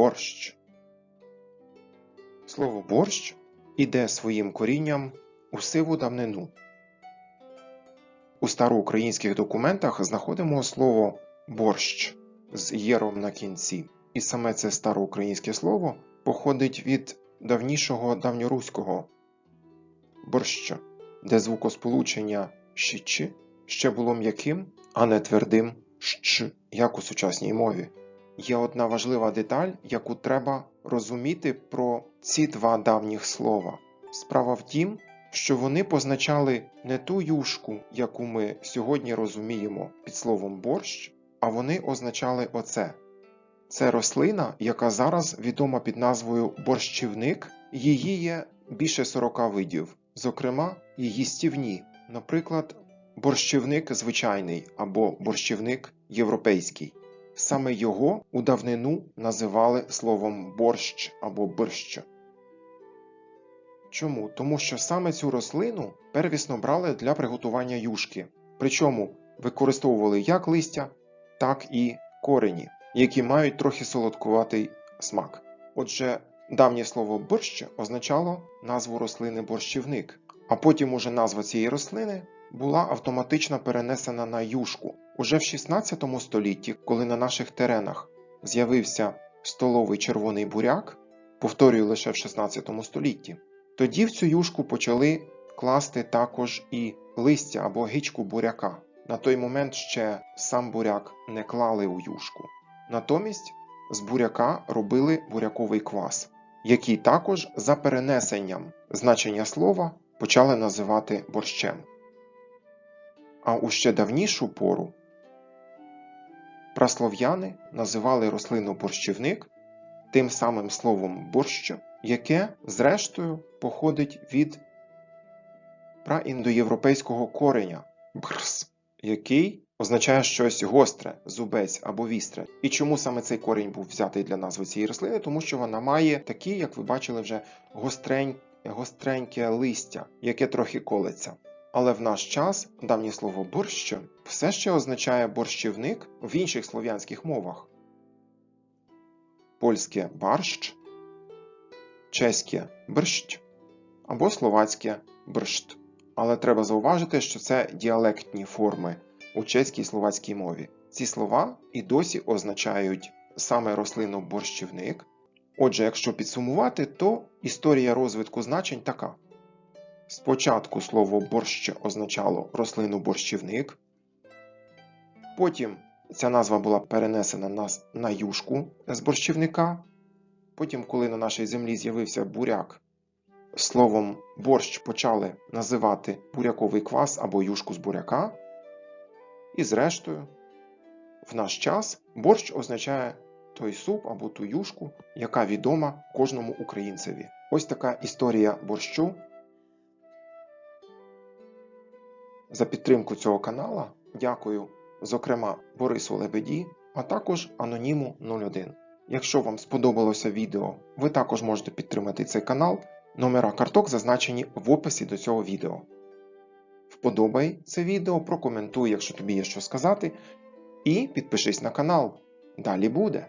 борщ. Слово борщ іде своїм корінням у сиву давнину. У староукраїнських документах знаходимо слово борщ з єром на кінці. І саме це староукраїнське слово походить від давнішого давньоруського борща, де звукосполучення щ ще було м'яким, а не твердим щ, як у сучасній мові. Є одна важлива деталь, яку треба розуміти про ці два давніх слова. Справа в тім, що вони позначали не ту юшку, яку ми сьогодні розуміємо під словом борщ, а вони означали оце. Це рослина, яка зараз відома під назвою борщівник, її є більше 40 видів, зокрема, і їстівні, наприклад, борщівник звичайний або борщівник європейський. Саме його у давнину називали словом борщ або борщ. Чому? Тому що саме цю рослину первісно брали для приготування юшки, причому використовували як листя, так і корені, які мають трохи солодкуватий смак. Отже, давнє слово борщ означало назву рослини борщівник, а потім уже назва цієї рослини була автоматично перенесена на юшку. Уже в 16 столітті, коли на наших теренах з'явився столовий червоний буряк, повторюю лише в 16 столітті, тоді в цю юшку почали класти також і листя або гичку буряка. На той момент ще сам буряк не клали у юшку. Натомість з буряка робили буряковий квас, який також за перенесенням значення слова почали називати борщем. А у ще давнішу пору праслов'яни називали рослину борщівник тим самим словом борщ, яке, зрештою, походить від праіндоєвропейського кореня брс, який означає щось гостре, зубець або вістре. І чому саме цей корінь був взятий для назви цієї рослини? Тому що вона має такі, як ви бачили, вже гострень, гостреньке листя, яке трохи колеться. Але в наш час давнє слово борщ все ще означає борщівник в інших слов'янських мовах. Польське барщ, чеське брщ або словацьке бршт. Але треба зауважити, що це діалектні форми у чеській і словацькій мові. Ці слова і досі означають саме рослину борщівник. Отже, якщо підсумувати, то історія розвитку значень така. Спочатку слово борщ означало рослину борщівник. Потім ця назва була перенесена на, на юшку з борщівника. Потім, коли на нашій землі з'явився буряк, словом борщ почали називати буряковий квас або юшку з буряка. І зрештою, в наш час борщ означає той суп або ту юшку, яка відома кожному українцеві. Ось така історія борщу. За підтримку цього канала дякую, зокрема, Борису Лебеді, а також Аноніму 01. Якщо вам сподобалося відео, ви також можете підтримати цей канал. Номера карток зазначені в описі до цього відео. Вподобай це відео, прокоментуй, якщо тобі є що сказати, і підпишись на канал. Далі буде!